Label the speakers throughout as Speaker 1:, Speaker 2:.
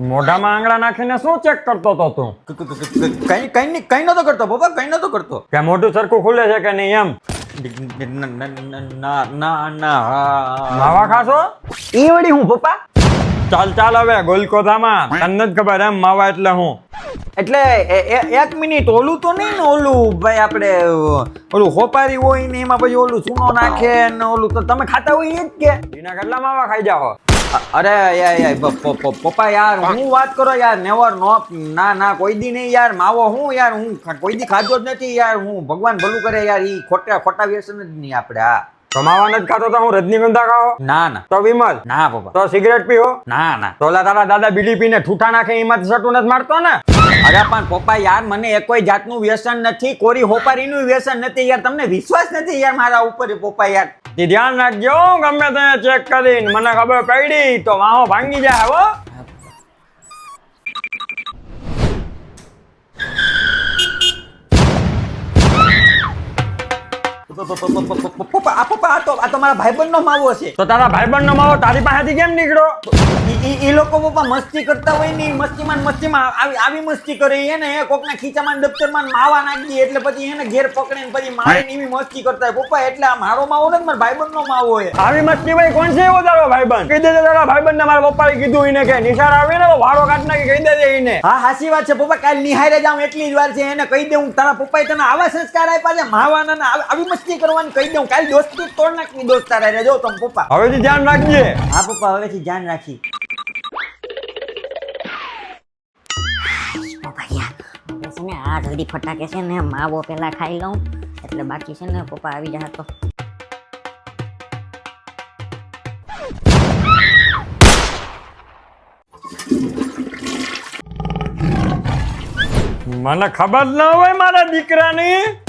Speaker 1: મોઢામાં આંગળા નાખીને શું ચેક કરતો તો? તું
Speaker 2: કઈ કઈ કઈ નતો કરતો પપ્પા કઈ નતો કરતો.
Speaker 1: કે મોઢું સરખું ખુલે છે કે નહીં એમ?
Speaker 2: ન-
Speaker 1: માવા ખાશો?
Speaker 3: એ વળી હું પપ્પા?
Speaker 1: ચાલ ચાલ હવે ગોલકોથામાં તને જ ખબર એમ માવા એટલે હું.
Speaker 2: એટલે એક મિનિટ ઓલું તો નહીં ને ઓલું ભાઈ આપણે ઓલું હોપારી હોય ને એમાં પછી ઓલું ચૂનો નાખે ને ઓલું તો તમે ખાતા હોય એ જ કે.
Speaker 1: એના કેટલા માવા ખાઈ જાઓ?
Speaker 2: અરે યાર પપ્પા યાર હું. વાત કરો યાર નેવર નો ના ના કોઈ દી નહીં યાર માવો હું યાર હું કોઈ દી ખાધો જ નથી યાર હું ભગવાન ભલું કરે યાર ઈ ખોટા ખોટા વ્યસન જ નહીં આપણે આ
Speaker 1: કમાવા માવા નથી ખાતો તો હું રજનીગંધા ખાઓ?
Speaker 2: ના ના.
Speaker 1: તો વિમલ?
Speaker 2: ના પપ્પા.
Speaker 1: તો સિગરેટ પીવો
Speaker 2: ના ના.
Speaker 1: તો ઓલા તારા દાદા બીડી પીને ઠૂઠા નાખે એમાં સટું નથી મારતો ને?
Speaker 2: અરે પણ પપ્પા યાર મને એક કોઈ જાતનું વ્યસન નથી કોરી હોપારીનું વ્યસન નથી યાર તમને વિશ્વાસ નથી યાર મારા ઉપર પપ્પા યાર.
Speaker 1: ધ્યાન રાખજો ગમે તે ચેક કરીને મને ખબર પડી તો વાહો ભાંગી જાય હો.
Speaker 2: પપ્પા આ પપ્પા આ તો આ તો મારા ભાઈબંધનો માવો છે.
Speaker 1: તો તારા ભાઈબંધનો માવો તારી પાસેથી કેમ
Speaker 2: લોકો પપ્પા મસ્તી કરતા હોય ને મસ્તીમાં મસ્તીમાં આવી આવી મસ્તી કરે. એને એ કોકના ખીચામાં દફતરમાં માવા નાખી એટલે પછી એને ઘેર પકડે ને પછી મારીને એવી મસ્તી કરતા હોય. પપ્પા એટલે આ મારો માવો નથી મારા ભાઈબંધનો માવો હોય
Speaker 1: આવી મસ્તી ભાઈ કોણ છે એવો તારો ભાઈબંધ? કહી દેજે તારા ભાઈબંધ મારા પપ્પાએ કીધું એને કે નિશાળ આવે ને કાઢ નાખી કહી દેજે એને
Speaker 2: હા હાસી વાત છે. પપ્પા કાલ નિહારે જાઉં એટલી જ વાર છે. એને કહી દે હું તારા પપ્પાએ તને આવા સંસ્કાર આપ્યા છે માવાના આવી- આવી મસ્તી કરવાની કહી દઉં કાલ દોસ્તી તોડ નાખવી દોસ્ત હારે. રહેજો તમ પપ્પા.
Speaker 1: હવેથી ધ્યાન રાખજે.
Speaker 2: હા પપ્પા હવેથી ધ્યાન રાખી.
Speaker 4: પપ્પા યાર હવે છે ને આ જલ્દી ફટાકે છે ને માવો પેલા ખાઈ લઉં. એટલે બાકી છે ને પપ્પા આવી જાય તો.
Speaker 1: મને ખબર ન હોય મારા દીકરાની.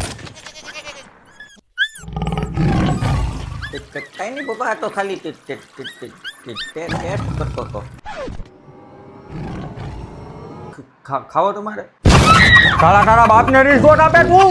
Speaker 2: કઈ નહીં તો ખાલી ટેસ્ટ કરતો હતો. ખાવો તમારે?
Speaker 1: કાળા તારા બાપને રિસ્પોર્ટ આપે તું.